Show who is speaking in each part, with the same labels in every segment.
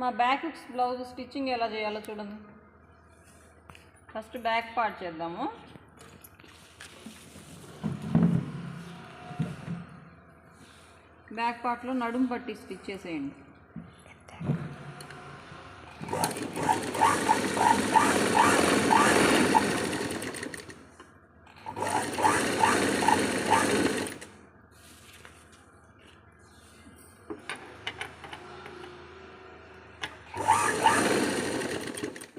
Speaker 1: మా back blouse stitching ఎలా చేయాలో చూడండి. ఫస్ట్ బ్యాక్ పార్ట్ చేద్దాము. బ్యాక్ పార్ట్లో నడుము పట్టి స్టిచ్ చేసేయండి.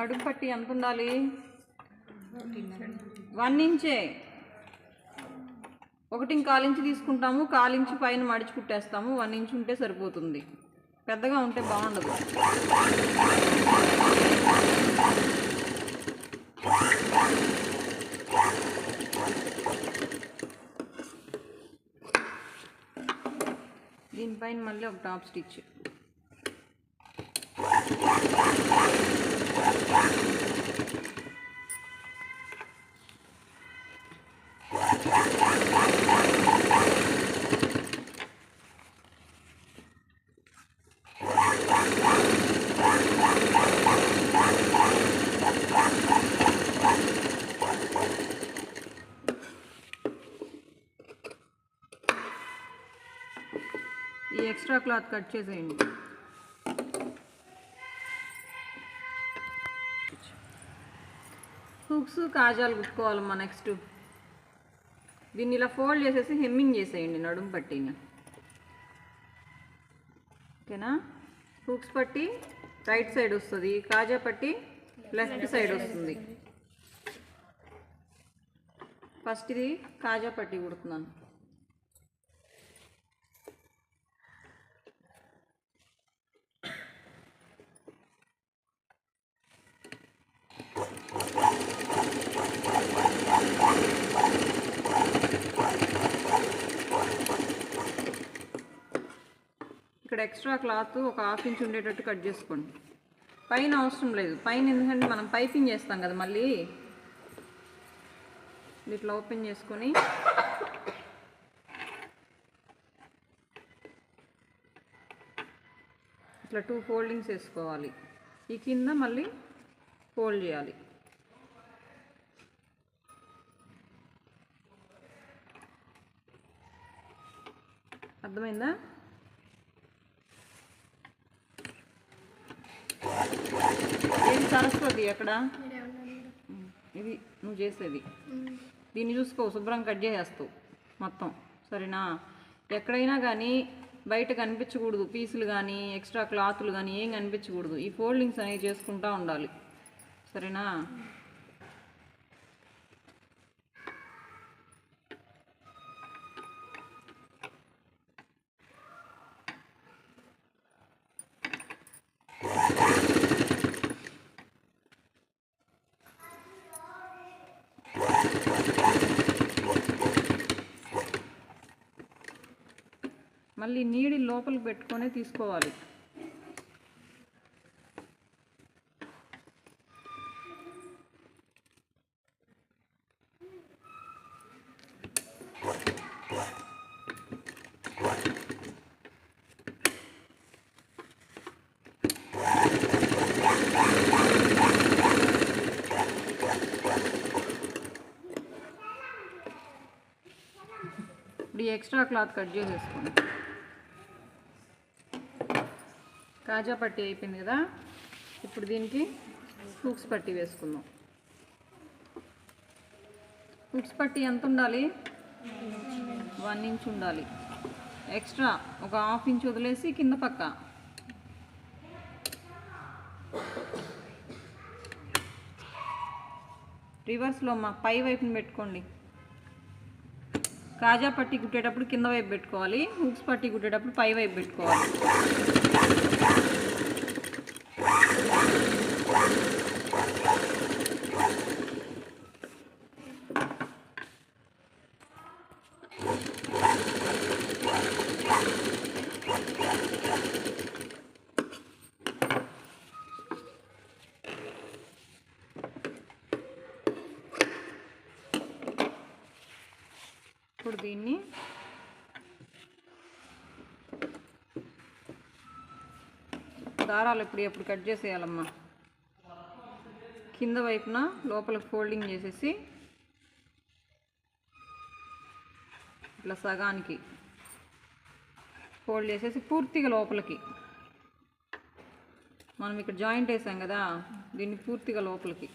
Speaker 1: నడుము పట్టి ఎంత ఉండాలి? వన్ ఇంచే. ఒకటి కాలించి తీసుకుంటాము కాలించి పైన మడిచి కుట్టేస్తాము వన్ ఇంచ్ ఉంటే సరిపోతుంది. పెద్దగా ఉంటే బాగుండదు. దీనిపైన మళ్ళీ ఒక టాప్ స్టిచ్ ఈ ఎక్స్ట్రా క్లాత్ కట్ చేసేయండి. హుక్స్ కాజాలు కుట్టుకోవాలమ్మా నెక్స్ట్. దీన్ని ఇలా ఫోల్డ్ చేసేసి హెమ్మింగ్ చేసేయండి నడుం పట్టిని. ఓకేనా? హుక్స్ పట్టి రైట్ సైడ్ వస్తుంది. కాజా పట్టి లెఫ్ట్ సైడ్ వస్తుంది. ఫస్ట్ ఇది కాజా పట్టి కుడుతున్నాను. ఇక్కడ ఎక్స్ట్రా క్లాత్ ఒక హాఫ్ ఇంచ్ ఉండేటట్టు కట్ చేసుకోండి. పైన అవసరం లేదు. పైన ఎందుకంటే మనం పైపింగ్ చేస్తాం కదా మళ్ళీ. ఇట్లా ఓపెన్ చేసుకొని. ఇట్లా టూ ఫోల్డింగ్స్ వేసుకోవాలి. ఈ కింద మళ్ళీ ఫోల్డ్ చేయాలి. అర్థమైందా? ఏం సరస్వతి ఎక్కడ? ఉమ్, ఇది నువ్వు చేసేది. దీన్ని చూసుకో శుభ్రం కట్ చేసేస్తావు మొత్తం. సరేనా? ఎక్కడైనా కానీ బయట కనిపించకూడదు. పీసులు కానీ ఎక్స్ట్రా క్లాతులు కానీ ఏం కనిపించకూడదు. ఈ ఫోల్డింగ్స్ అనేవి చేసుకుంటూ ఉండాలి. సరేనా? మళ్ళీ నీడి లోపలికి పెట్టుకొని తీసుకోవాలి ఇప్పుడు ఈ ఎక్స్ట్రా క్లాత్ కట్ చేసేసుకోండి. కాజా పట్టి అయిపోయింది కదా? ఇప్పుడు దీనికి హుక్స్ పట్టి వేసుకుందాం. హుక్స్ పట్టి ఎంత ఉండాలి? వన్ ఇంచ్ ఉండాలి. ఎక్స్ట్రా ఒక హాఫ్ ఇంచ్ వదిలేసి కింద పక్క. రివర్స్లో మా పై వైపుని పెట్టుకోండి. కాజా పట్టి కుట్టేటప్పుడు కింద వైపు పెట్టుకోవాలి హుక్స్ పట్టి కుట్టేటప్పుడు పై వైపు పెట్టుకోవాలి ఇప్పుడు దీన్ని దారాలు ఇప్పుడు ఎప్పుడు కట్ చేసేయాలమ్మా. కింద వైపున లోపలికి ఫోల్డింగ్ చేసేసి ఇట్లా సగానికి ఫోల్డ్ చేసేసి పూర్తిగా లోపలికి. మనం ఇక్కడ జాయింట్ వేసాం కదా దీన్ని పూర్తిగా లోపలికి.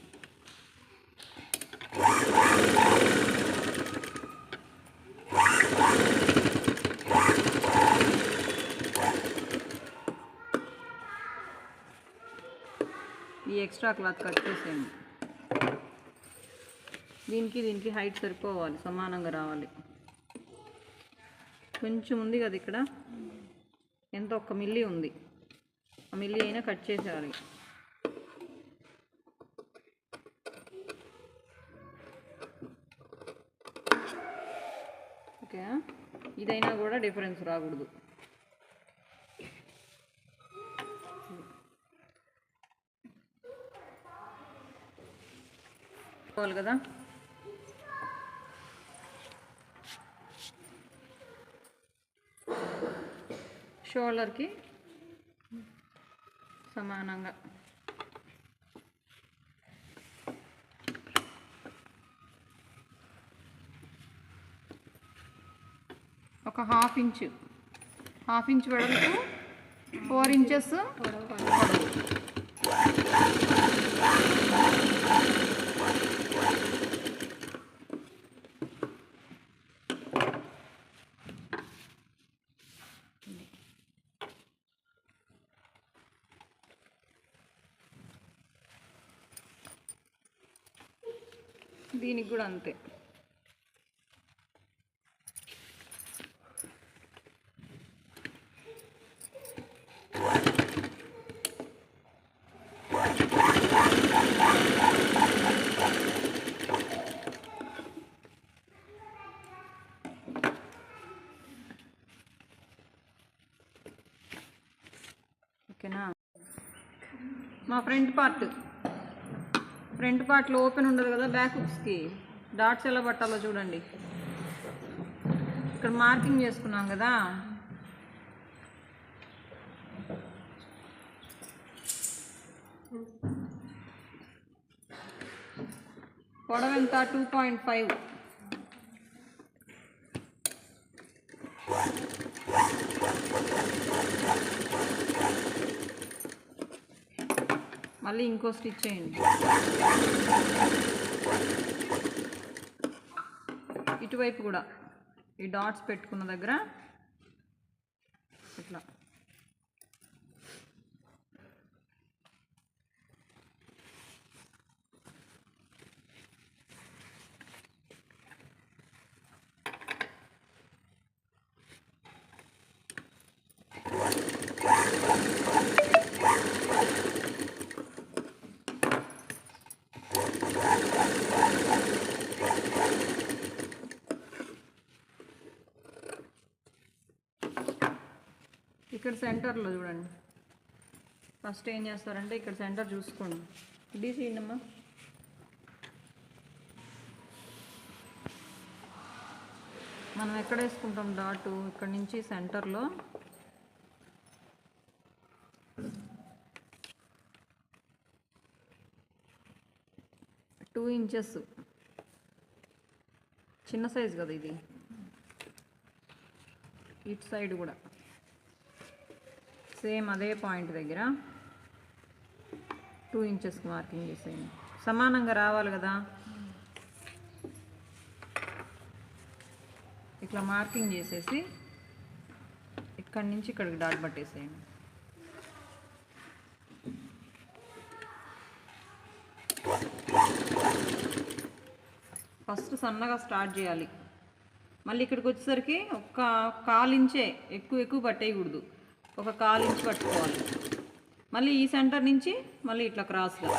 Speaker 1: ఎక్స్ట్రా క్లాత్ కట్ చేసేయండి. దీనికి దీనికి హైట్ సరిపోవాలి సమానంగా రావాలి. కొంచెం ఉంది కదా ఇక్కడ? ఎంత? ఒక్క మిల్లీ ఉంది. ఆ మిల్లీ అయినా కట్ చేసేయాలి. ఓకే? ఇదైనా కూడా డిఫరెన్స్ రాకూడదు. కావాలి కదా? షోల్డర్కి సమానంగా. ఒక హాఫ్ ఇంచ్. హాఫ్ ఇంచ్ వెడల్పు ఫోర్ ఇంచెస్. పొడవు దీనికి కూడా అంతే. ఓకేనా? మా ఫ్రంట్ పార్ట్. ఫ్రంట్ పార్ట్లో ఓపెన్ ఉండదు కదా బ్యాక్ హుక్స్కి డాట్స్ ఎలా పట్టాలో చూడండి. ఇక్కడ మార్కింగ్ చేసుకున్నాం కదా. పొడవు ఎంత టూ పాయింట్ ఫైవ్ మళ్ళీ ఇంకో స్టిచ్ చేయండి. ఇటువైపు కూడా ఈ డాట్స్ పెట్టుకున్న దగ్గర ఇట్లా ఇక్కడ సెంటర్లో చూడండి. ఫస్ట్ ఏం చేస్తారంటే ఇక్కడ సెంటర్ చూసుకోండి. ఇది చేయండమ్మా మనం ఎక్కడ వేసుకుంటాం డాటు? ఇక్కడ నుంచి సెంటర్లో. Two inches. చిన్న సైజు కదా ఇది. ఇటు సైడ్ కూడా. సేమ్ అదే పాయింట్ దగ్గర. టూ ఇంచెస్కి మార్కింగ్ చేసేయండి. సమానంగా రావాలి కదా. ఇట్లా మార్కింగ్ చేసేసి ఇక్కడి నుంచి ఇక్కడికి డాట్ పట్టేసేయండి. ఫస్ట్ సన్నగా స్టార్ట్ చేయాలి. మళ్ళీ ఇక్కడికి వచ్చేసరికి ఒక కాలు ఇంచే ఎక్కువ ఎక్కువ పట్టేయకూడదు. ఒక కాలు ఇంచు పట్టుకోవాలి. మళ్ళీ ఈ సెంటర్ నుంచి మళ్ళీ ఇట్లా క్రాస్గా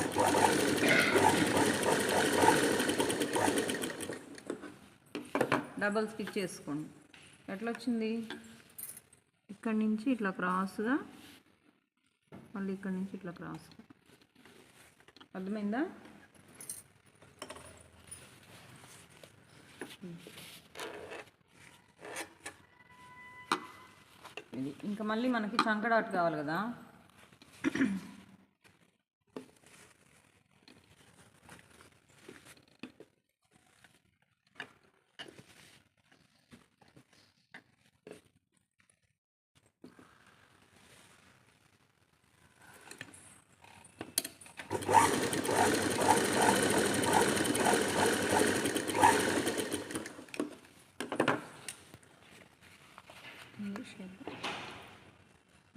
Speaker 1: డబల్ స్టిచ్ చేసుకోండి. ఎట్లా వచ్చింది ఇక్కడి నుంచి ఇట్లా క్రాస్గా మళ్ళీ ఇక్కడి నుంచి ఇట్లా క్రాస్గా అర్థమైందా? ఇది ఇంకా మళ్ళీ మనకి చంకడాట్ కావాలి కదా. ఈ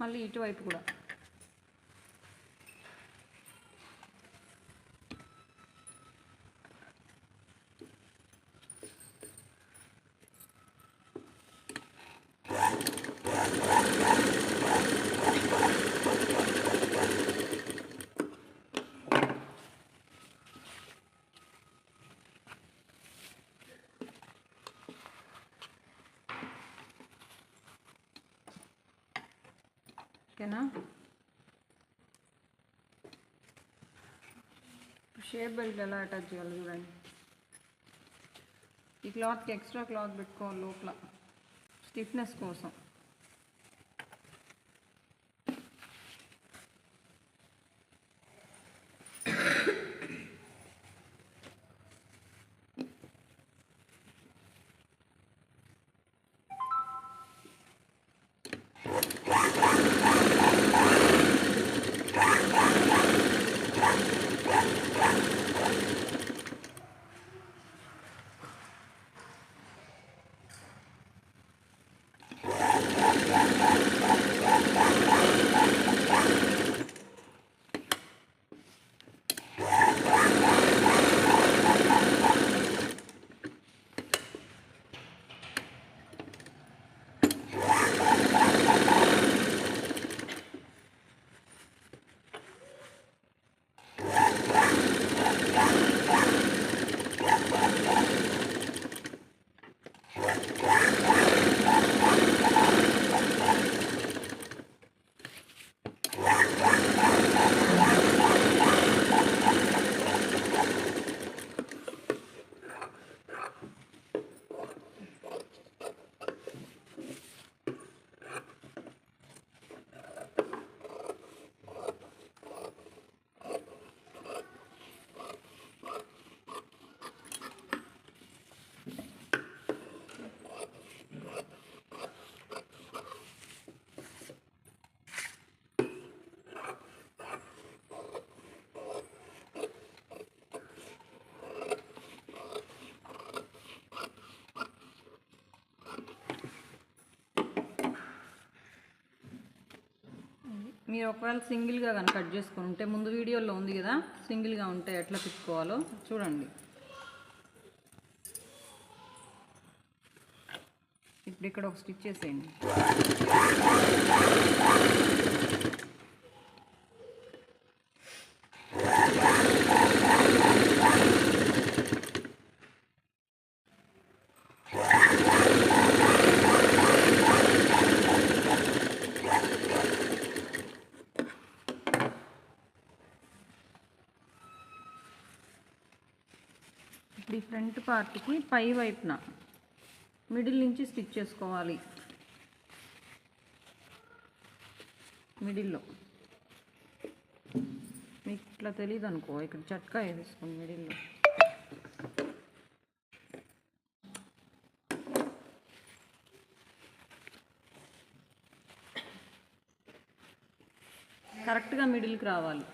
Speaker 1: మళ్ళీ ఇటువైపు కూడా. ఓకేనా షేప్ బెల్ట్ ఎలా అటాచ్ చేయాలి చూడండి ఈ క్లాత్కి ఎక్స్ట్రా క్లాత్ పెట్టుకోవాలి లోపల స్టిఫ్నెస్ కోసం మీరు ఒకవేళ సింగిల్గా కనుక కట్ చేసుకుని ఉంటే ముందు వీడియోలో ఉంది కదా సింగిల్గా ఉంటే ఎట్లా తిప్పుకోవాలో చూడండి. ఇప్పుడు ఇక్కడ ఒక స్టిచ్ చేసేయండి ఇప్పుడు ఈ ఫ్రంట్ పార్ట్కి పై వైపున మిడిల్ నుంచి స్టిచ్ చేసుకోవాలి. మిడిల్లో మీకు ఇట్లా తెలియదు అనుకో ఇక్కడ చట్కా వేసుకోండి మిడిల్లో కరెక్ట్గా మిడిల్కి రావాలి.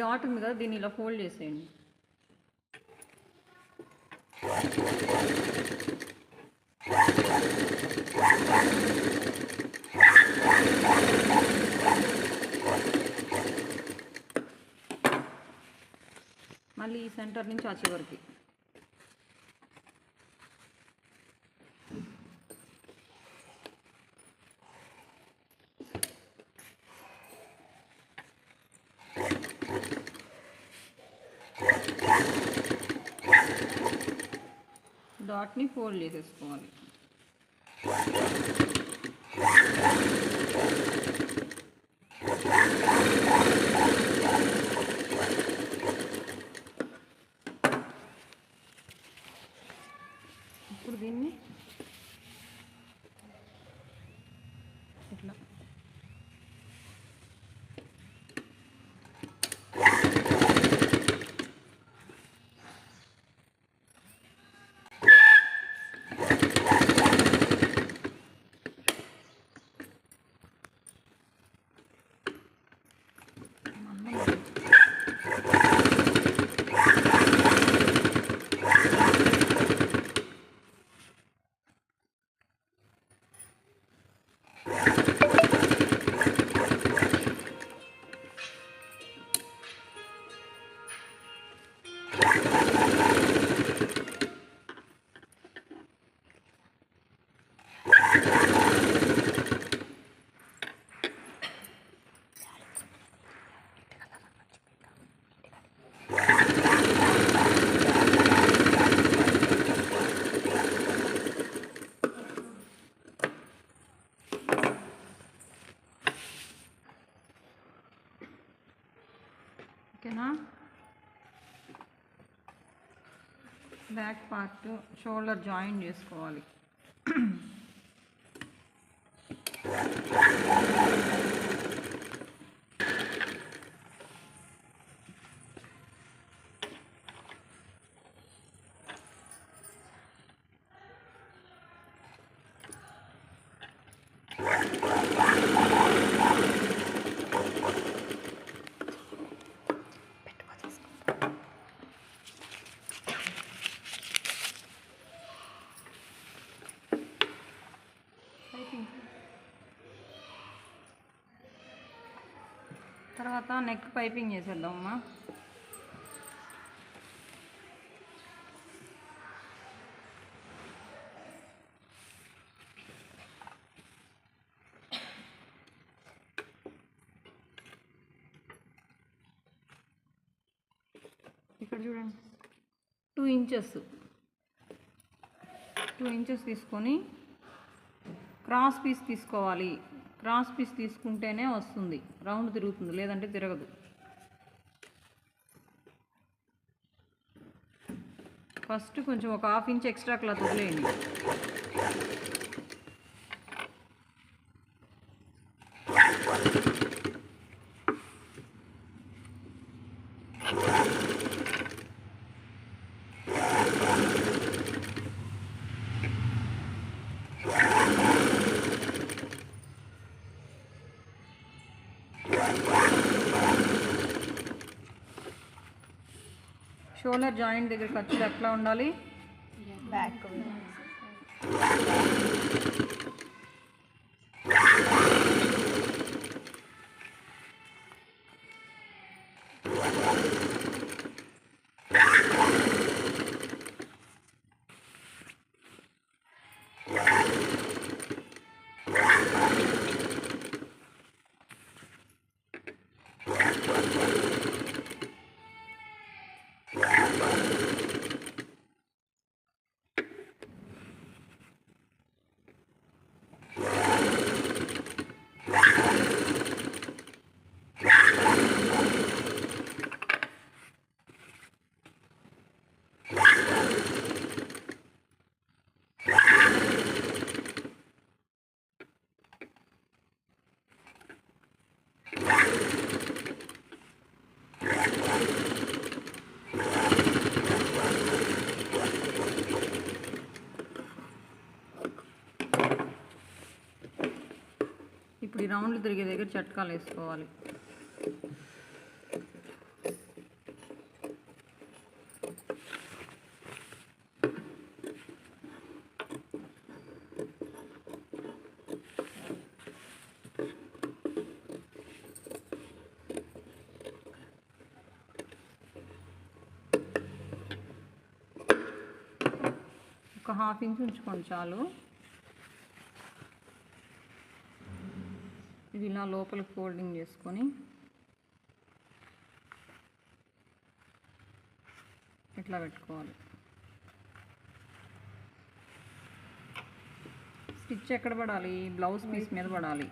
Speaker 1: డాట్ ఉంది కదా దీన్ని ఇలా ఫోల్డ్ చేసేయండి. మళ్ళీ ఈ సెంటర్ నుంచి ఆ చివరికి వాటిని ఫోల్డ్ చేసేసుకోవాలి. ఇప్పుడు దీన్ని షోల్డర్ జాయిన్ చేసుకోవాలి. తర్వాత నెక్ పైపింగ్ చేసేద్దామమ్మా. ఇక్కడ చూడండి. టూ ఇంచెస్ టూ ఇంచెస్ తీసుకొని క్రాస్ పీస్ తీసుకోవాలి. క్రాస్ పీస్ తీసుకుంటేనే వస్తుంది. రౌండ్ తిరుగుతుంది లేదంటే తిరగదు. ఫస్ట్ కొంచెం ఒక హాఫ్ ఇంచ్ ఎక్స్ట్రా క్లాత్ వదిలేయండి. షోల్డర్ జాయింట్ దగ్గర ఖర్చులు ఎట్లా ఉండాలి?
Speaker 2: బ్యాక్
Speaker 1: ఇప్పుడు రౌండ్లు తిరిగే దగ్గర చట్కాలు వేసుకోవాలి. ఒక హాఫ్ ఇంచ్ ఉంచుకోండి చాలు. ఇది ఇలా లోపలికి ఫోల్డింగ్ చేసుకొని ఇట్లా పెట్టుకోవాలి. స్టిచ్ ఎక్కడ పడాలి? బ్లౌజ్ పీస్ మీద పడాలి.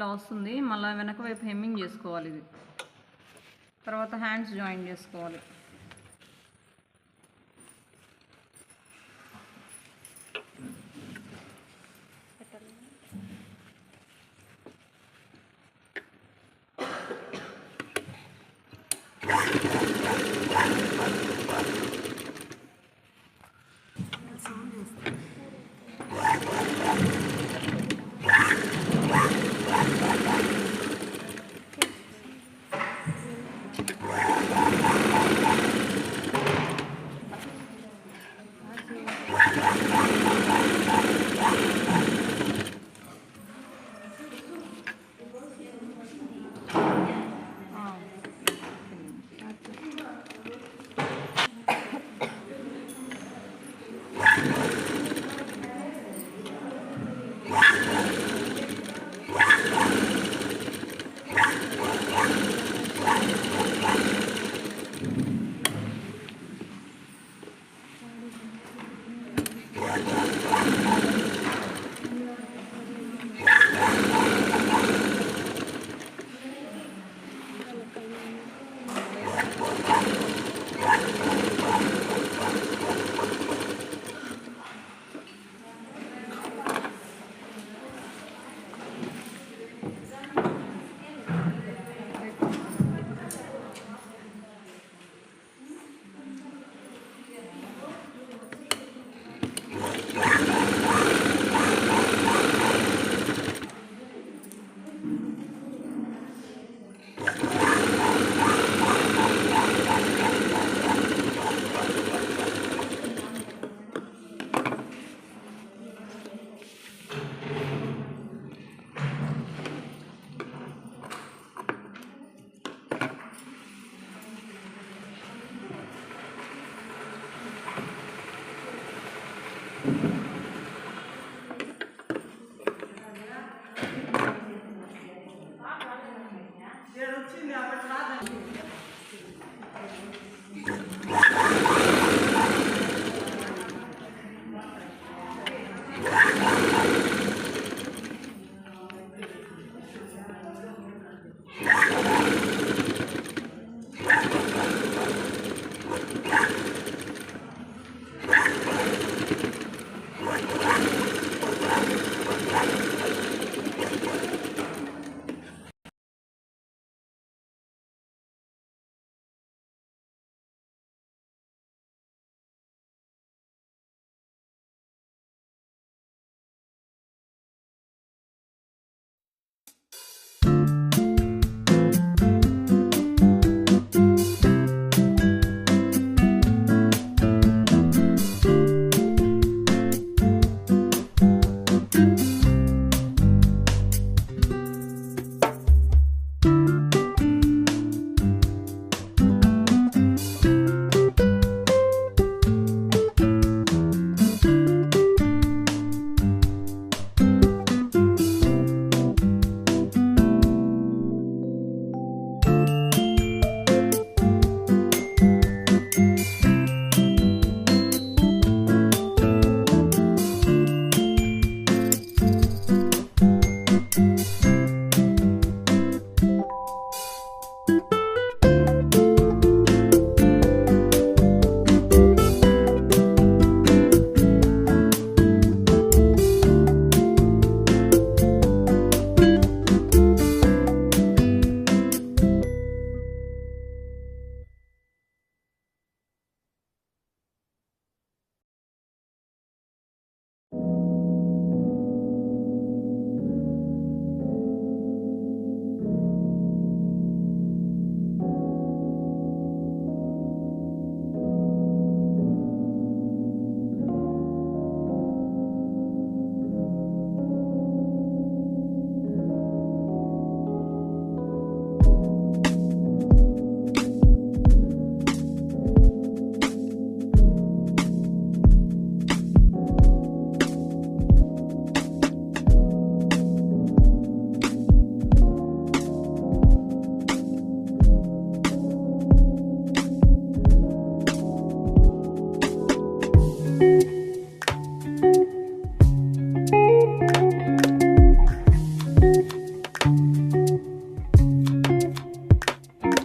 Speaker 1: ఇట్లా వస్తుంది. మళ్ళీ వెనక వైపు హెమ్మింగ్ చేసుకోవాలి ఇది. తర్వాత హ్యాండ్స్ జాయిన్ చేసుకోవాలి.